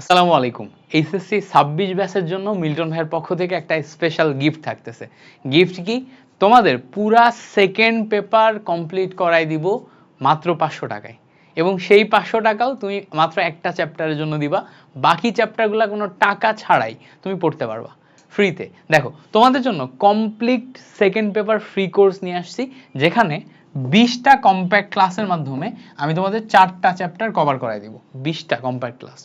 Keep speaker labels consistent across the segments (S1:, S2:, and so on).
S1: আসসালামু আলাইকুম। এইচএসসি ছাব্বিশ ব্যাচের জন্য মিল্টন ভাইয়ের পক্ষ থেকে একটা স্পেশাল গিফট থাকতেছে। গিফট কি? তোমাদের পুরা সেকেন্ড পেপার কমপ্লিট করাই দিব মাত্র পাঁচশো টাকায়। এবং সেই পাঁচশো টাকাও তুমি মাত্র একটা চ্যাপ্টারের জন্য দিবা। বাকি চ্যাপ্টারগুলো কোনো টাকা ছাড়াই তুমি পড়তে পারবা। ফ্রিতে দেখো, তোমাদের জন্য complete second paper free course নিয়ে আসছি, যেখানে বিশটা কম্প্যাক্ট ক্লাসের মাধ্যমে আমি তোমাদের চারটা চ্যাপ্টার কভার করাই দিব। বিশটা কম্প্যাক্ট ক্লাস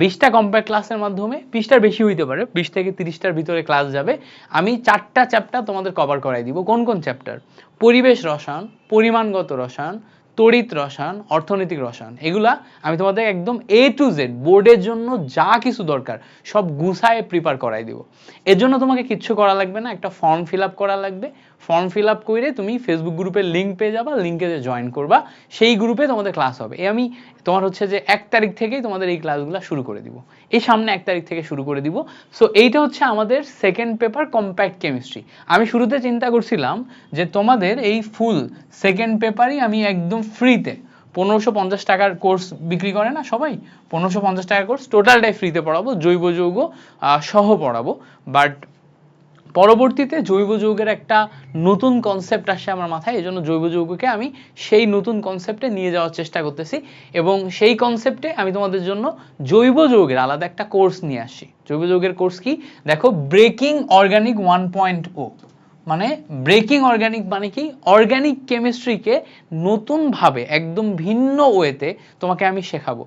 S1: বিশটা কম্প্যাক্ট ক্লাসের মাধ্যমে বিশটার বেশি হইতে পারে, বিশ থেকে তিরিশটার ভিতরে ক্লাস যাবে। আমি চারটা চ্যাপ্টার তোমাদের কভার করাই দিব। কোন কোন চ্যাপ্টার পরিবেশ রসায়ন, পরিমাণগত রসায়ন তড়িৎ রসায়ন, অর্থনৈতিক রসায়ন, এগুলা আমি তোমাদের একদম এ টু জেড বোর্ডের জন্য যা কিছু দরকার সব গুছায় প্রিপার করাই দিব। এর জন্য তোমাকে কিচ্ছু করা লাগবে না, একটা ফর্ম ফিল আপ করা লাগবে। ফর্ম ফিল আপ করে তুমি ফেসবুক গ্রুপের লিঙ্ক পেয়ে যাবা লিঙ্কে জয়েন করবা, সেই গ্রুপে তোমাদের ক্লাস হবে। এ আমি তোমার হচ্ছে যে এক তারিখ থেকেই তোমাদের এই ক্লাসগুলো শুরু করে দিব। এই সামনে এক তারিখ থেকে শুরু করে দিব। সো এইটা হচ্ছে আমাদের সেকেন্ড পেপার কম্প্যাক্ট কেমিস্ট্রি আমি শুরুতে চিন্তা করছিলাম যে তোমাদের এই ফুল সেকেন্ড পেপারই আমি একদম ফ্রিতে পনেরোশো পঞ্চাশ টাকার কোর্স বিক্রি করে না সবাই? পনেরোশো পঞ্চাশ টাকার কোর্স টোটালটাই ফ্রিতে পড়াবো, জৈব যৌগ সহ পড়াবো। বাট পরবর্তীতে জৈব যৌগের একটা নতুন কনসেপ্ট আসে আমার মাথায় এই জন্য জৈব যৌগকে আমি সেই নতুন কনসেপ্টে নিয়ে যাওয়ার চেষ্টা করতেছি। এবং সেই কনসেপ্টে আমি তোমাদের জন্য জৈব যৌগের আলাদা একটা কোর্স নিয়ে আসছি জৈব যৌগের কোর্স কি? দেখো breaking organic one point O মানে ব্রেকিং অর্গানিক মানে কি? অর্গানিক কেমিস্ট্রিকে নতুনভাবে, একদম ভিন্ন ওয়েতে তোমাকে আমি শেখাবো।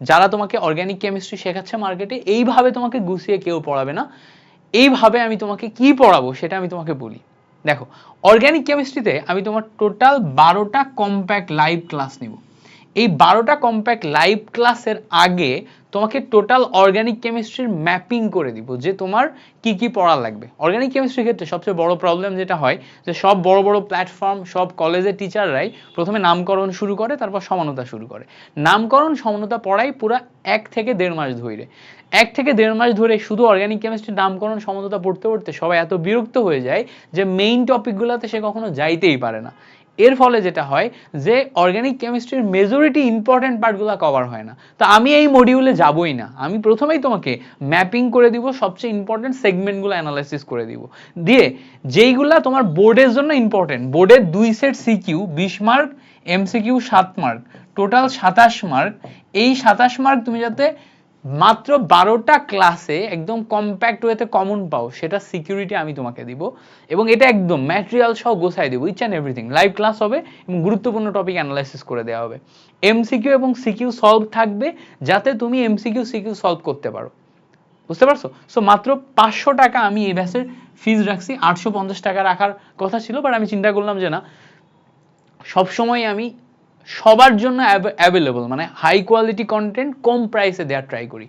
S1: যারা তোমাকে অর্গানিক কেমিস্ট্রি শেখাচ্ছে মার্কেটে এইভাবে তোমাকে গুছিয়ে কেউ পড়াবে না। এইভাবে আমি তোমাকে কি পড়াবো সেটা আমি তোমাকে বলি। দেখো অর্গানিক কেমিস্ট্রিতে আমি তোমার টোটাল বারোটা কম্প্যাক্ট লাইভ ক্লাস নিব। এই বারোটা কম্প্যাক্ট লাইভ ক্লাসের আগে তোমাকে টোটাল অর্গানিক কেমিস্ট্রির ম্যাপিং করে দিব যে তোমার কি কি পড়া লাগবে। অর্গানিক কেমিস্ট্রির ক্ষেত্রে সবচেয়ে বড় প্রবলেম যেটা হয়, যে সব বড় বড় প্ল্যাটফর্ম সব কলেজের টিচাররাই প্রথমে নামকরণ শুরু করে, তারপর সমানতা শুরু করে। নামকরণ, সমানতা পড়াই পুরো এক থেকে দেড় মাস ধরে। এক থেকে দেড় মাস ধরে শুধু অর্গানিক কেমিস্ট্রির নামকরণ, সমানতা পড়তে পড়তে সবাই এত বিরক্ত হয়ে যায় যে মেইন টপিকগুলোতে সে কখনো যাইতেই পারে না। এর ফলে যেটা হয় যে অর্গানিক কেমিস্ট্রির মেজরিটি ইম্পর্টেন্ট পার্টগুলো কভার হয় না। তো আমি এই মডিউলে যাবই না। আমি প্রথমেই তোমাকে ম্যাপিং করে দিব, সবচেয়ে ইম্পর্টেন্ট সেগমেন্টগুলো অ্যানালাইসিস করে দিব। দিয়ে যেইগুলা তোমার বোর্ডের জন্য ইম্পর্টেন্ট বোর্ডের দুই সেট সিকিউ বিশ মার্ক এমসিকিউ সাত মার্ক টোটাল সাতাশ মার্ক এই সাতাশ মার্ক তুমি যাতে মাত্র বারোটা ক্লাসে একদম কম্প্যাক্ট ওয়েতে কমন পাও, সেটা সিকিউরিটি আমি তোমাকে দিব। এবং এটা একদম ম্যাটেরিয়াল সহ গোছাই দেবো each and everything live class হবে এবং গুরুত্বপূর্ণ টপিক অ্যানালাইসিস করে দেওয়া হবে। এমসিকিউ এবং সিকিউ সলভ থাকবে যাতে তুমি এমসিকিউ সিকিউ সলভ করতে পারো। বুঝতে পারছ? সো মাত্র পাঁচশো টাকা আমি এই ব্যাচের ফিজ রাখছি। আটশো পঞ্চাশ টাকা রাখার কথা ছিল বাট আমি চিন্তা করলাম যে না, সবসময় আমি সবার জন্য অ্যাভেলেবল মানে হাই কোয়ালিটি কন্টেন্ট কম প্রাইসে দেওয়ার ট্রাই করি।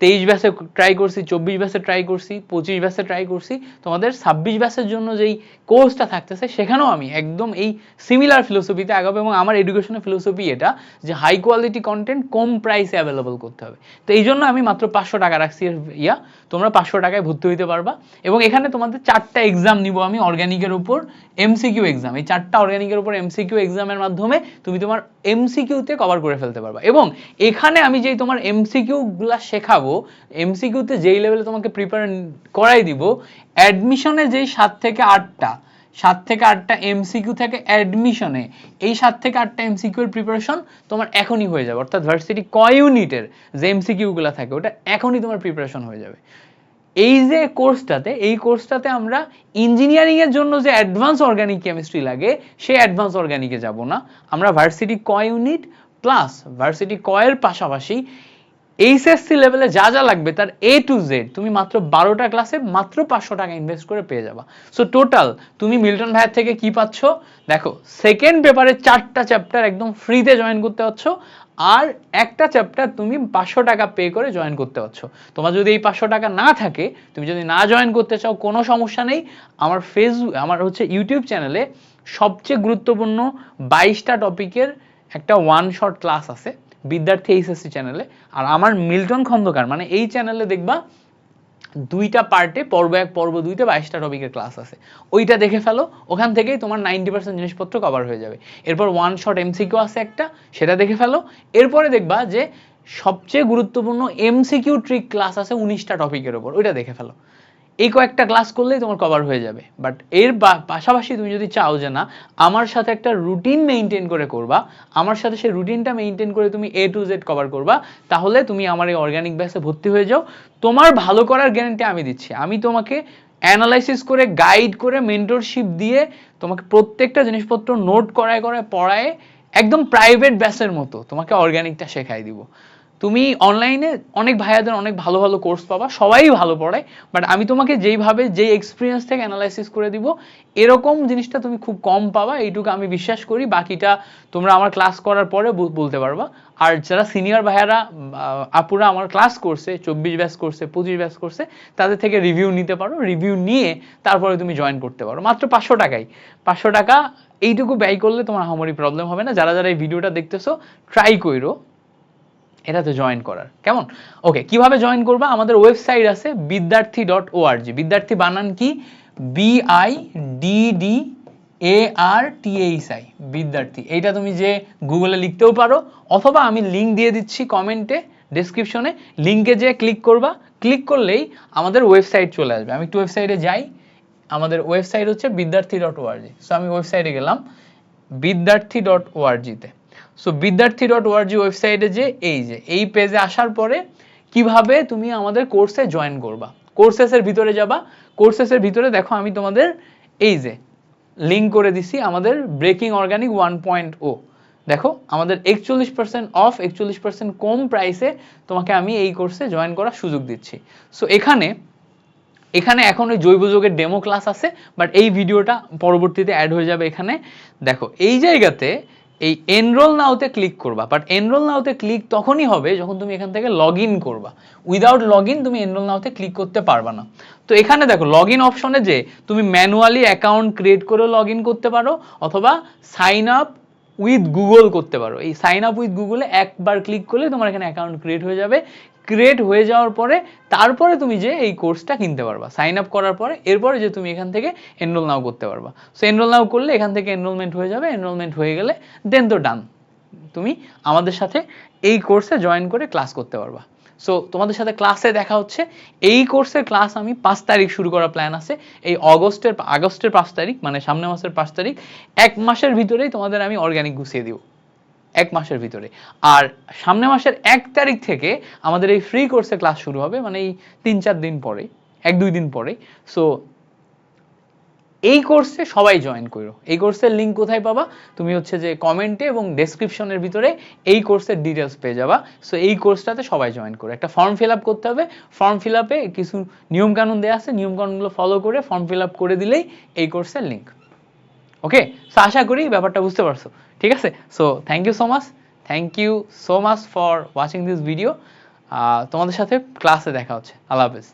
S1: তেইশ ব্যাসে ট্রাই করছি, চব্বিশ ব্যাসে ট্রাই করছি, পঁচিশ ব্যাসে ট্রাই করছি, তোমাদের ছাব্বিশ ব্যাসের জন্য যেই কোর্সটা থাকতেছে সেখানেও আমি একদম এই সিমিলার ফিলোসফিতে আগাবো এবং আমার এডুকেশনের ফিলোসফি এটা যে হাই কোয়ালিটি কন্টেন্ট কম প্রাইসে অ্যাভেলেবল করতে হবে। তো এই জন্য আমি মাত্র পাঁচশো টাকা রাখছি ইয়া, তোমরা পাঁচশো টাকায় ভর্তি হইতে পারবা এবং এখানে তোমাদের চারটা এক্সাম নিব আমি অর্গানিকের উপর এমসিকিউ এক্সাম এই চারটা অর্গানিকের উপর এমসিকিউ এক্সামের মাধ্যমে তুমি তোমার এমসিকিউতে কভার করে ফেলতে পারবা এবং এখানে আমি যেই তোমার এমসিকিউগুলা শেখাবো এমসিকিউতে যেই লেভেলে তোমাকে প্রিপেয়ার করাই দিব অ্যাডমিশনে যেই সাত থেকে আটটা, সাত থেকে আটটা এমসিকিউ থেকে অ্যাডমিশনে এই সাত থেকে আটটা এমসিকিউ এর প্রিপারেশন তোমার এখনই হয়ে যাবে। অর্থাৎ ভার্সিটি ক ইউনিটের যে এমসিকিউগুলো থাকে, ওটা এখনই তোমার প্রিপারেশন হয়ে যাবে। এই যে কোর্সটাতে এই কোর্সটাতে আমরা ইঞ্জিনিয়ারিং এর জন্য যে অ্যাডভান্স অর্গানিক কেমিস্ট্রি লাগে, সেই অ্যাডভান্স অর্গানিকে যাব না। আমরা ভার্সিটি ক ইউনিট প্লাস ভার্সিটি ক এর পাশাপাশি এইচএসসি লেভেলে যা যা লাগবে তার এ টু জেড তুমি মাত্র বারোটা ক্লাসে মাত্র পাঁচশো টাকা ইনভেস্ট করে পেয়ে যাবা। সো টোটাল তুমি মিল্টন ভাইয়ের থেকে কি পাচ্ছ? দেখো সেকেন্ড পেপারে চারটা চ্যাপ্টার একদম ফ্রিতে জয়েন করতে পারছ, আর একটা চ্যাপ্টার তুমি পাঁচশো টাকা পে করে জয়েন করতে পারছ। তোমার যদি এই পাঁচশো টাকা না থাকে, তুমি যদি না জয়েন করতে চাও, কোনো সমস্যা নেই। আমার ফেসবুক আমার হচ্ছে ইউটিউব চ্যানেলে সবচেয়ে গুরুত্বপূর্ণ বাইশটা টপিকের একটা ওয়ান শট ক্লাস আছে। বিদ্যার্থী এইচএসসি চ্যানেলে আর আমার মিল্টন খন্দকার মানে এই চ্যানেলে দেখবা দুইটা পার্টে পর্ব এক, পর্ব দুইতে বাইশটা টপিকের ক্লাস আছে। ওইটা দেখে ফেলো, ওখান থেকেই তোমার নাইনটি পার্সেন্ট জিনিসপত্র কভার হয়ে যাবে। এরপর ওয়ান শট এমসিকিউ আছে একটা, সেটা দেখে ফেলো। এরপরে দেখবা যে সবচেয়ে গুরুত্বপূর্ণ এমসিকিউ ট্রিক ক্লাস আছে উনিশটা টপিকের ওপর, ওইটা দেখে ফেলো। এই কয়েকটা ক্লাস করলেই তোমার কভার হয়ে যাবে। বাট এর পাশাপাশি তুমি যদি চাও যে না, আমার সাথে একটা রুটিন মেনটেন করে করবা, আমার সাথে সেই রুটিনটা মেনটেন করে তুমি এ টু জেড কভার করবা, তাহলে তুমি আমার এই অর্গানিক ব্যাসে ভর্তি হয়ে যাও। তোমার ভালো করার গ্যারান্টি আমি দিচ্ছি। আমি তোমাকে অ্যানালাইসিস করে গাইড করে মেন্টরশিপ দিয়ে তোমাকে প্রত্যেকটা জিনিসপত্র নোট করায় করায়, পড়ায় একদম প্রাইভেট ব্যাসের মতো তোমাকে অর্গানিকটা শেখাই দিব। তুমি অনলাইনে অনেক ভাইয়াদের অনেক ভালো ভালো কোর্স পাবা, সবাই ভালো পড়ায় বাট আমি তোমাকে যেইভাবে, যেই এক্সপিরিয়েন্স থেকে অ্যানালাইসিস করে দিব, এরকম জিনিসটা তুমি খুব কম পাবা, এইটুকু আমি বিশ্বাস করি, বাকিটা তোমরা আমার ক্লাস করার পরে বলতে পারবা। আর যারা সিনিয়র ভাইয়ারা আপুরা আমার ক্লাস করছে, চব্বিশ ব্যাস করছে, পঁচিশ ব্যাস করছে, তাদের থেকে রিভিউ নিতে পারো রিভিউ নিয়ে তারপরে তুমি জয়েন করতে পারো। মাত্র পাঁচশো টাকাই পাঁচশো টাকা, এইটুকু ব্যয় করলে তোমার আহামরি প্রবলেম হবে না। যারা যারা এই ভিডিওটা দেখতেছো ট্রাই কইরো। এটাতে জয়েন করার। কেমন? ওকে কীভাবে জয়েন করবা? আমাদের ওয়েবসাইট আছে বিদ্যার্থী ডট ওআরজি বিদ্যার্থী বানান কি? B I D D A R T H I Biddarthi. এইটা তুমি যে গুগলে লিখতেও পারো, অথবা আমি লিঙ্ক দিয়ে দিচ্ছি কমেন্টে ডেসক্রিপশনে লিঙ্কে যে ক্লিক করবা। ক্লিক করলেই আমাদের ওয়েবসাইট চলে আসবে। আমি একটু ওয়েবসাইটে যাই। আমাদের ওয়েবসাইট হচ্ছে বিদ্যার্থী ডট ওআরজি সো আমি ওয়েবসাইটে গেলাম, বিদ্যার্থী ডট ওআরজিতে সো বিদ্যার্থী ডট ওআরজি ওয়েবসাইটে যে, এই যে, এই পেজে আসার পরে কীভাবে তুমি আমাদের কোর্সে জয়েন করবা? কোর্সেসের ভিতরে যাবা। কোর্সেসের ভিতরে দেখো, আমি তোমাদের এই যে লিঙ্ক করে দিছি আমাদের breaking organic one point O দেখো, আমাদের একচল্লিশ পার্সেন্ট অফ একচল্লিশ পার্সেন্ট কম প্রাইসে তোমাকে আমি এই কোর্সে জয়েন করার সুযোগ দিচ্ছি। সো এখানে এখানে এখন ওই জৈব যোগের ডেমো ক্লাস আছে বাট এই ভিডিওটা পরবর্তীতে অ্যাড হয়ে যাবে এখানে। দেখো, এই জায়গাতে এই এনরোল নাওতে ক্লিক করবা বাট এনরোল নাওতে ক্লিক তখনই হবে যখন তুমি এখান থেকে লগ ইন করবা। উইদাউট লগ ইন তুমি এনরোল নাওতে ক্লিক করতে পারবা না। তো এখানে দেখো লগ ইন অপশনে যে তুমি ম্যানুয়ালি অ্যাকাউন্ট ক্রিয়েট করে লগ ইন করতে পারো, অথবা সাইন আপ উইথ গুগল করতে পারো। এই সাইন আপ উইথ গুগলে একবার ক্লিক করলে তোমার এখানে অ্যাকাউন্ট ক্রিয়েট হয়ে যাবে। ক্রিয়েট হয়ে যাওয়ার পরে তারপরে তুমি যে এই কোর্সটা কিনতে পারবা সাইন আপ করার পরে, এরপরে যে তুমি এখান থেকে এনরোল নাও করতে পারবা। সো এনরোল নাও করলে এখান থেকে এনরোলমেন্ট হয়ে যাবে এনরোলমেন্ট হয়ে গেলে দেন তো ডান তুমি আমাদের সাথে এই কোর্সে জয়েন করে ক্লাস করতে পারবা। সো তোমাদের সাথে ক্লাসে দেখা হচ্ছে। এই কোর্সের ক্লাস আমি পাঁচ তারিখ শুরু করার প্ল্যান আছে। এই অগস্টের, আগস্টের পাঁচ তারিখ মানে সামনে মাসের পাঁচ তারিখ, এক মাসের ভিতরেই তোমাদের আমি অর্গানিক গুছিয়ে দিব। এক মাসের ভিতরে। আর সামনে মাসের এক তারিখ থেকে আমাদের এই ফ্রি কোর্সে ক্লাস শুরু হবে মানে এই তিন চার দিন পরে, এক দুই দিন পরে। সো এই কোর্সে সবাই জয়েন করো। এই কোর্সের লিঙ্ক কোথায় পাবা? তুমি হচ্ছে যে কমেন্টে এবং ডেসক্রিপশনের ভিতরে এই কোর্সের ডিটেলস পেয়ে যাবা। সো এই কোর্সটাতে সবাই জয়েন করো। একটা ফর্ম ফিল আপ করতে হবে। ফর্ম ফিল আপে কিছু নিয়মকানুন দেওয়া আছে। নিয়মকানুনগুলো ফলো করে ফর্ম ফিল আপ করে দিলেই এই কোর্সের লিঙ্ক ওকে সো আশা করি ব্যাপারটা বুঝতে পারছ। ঠিক আছে? So thank you so much thank you so much for watching this video তোমাদের সাথে ক্লাসে দেখা হচ্ছে। আল্লাহ হাফেজ।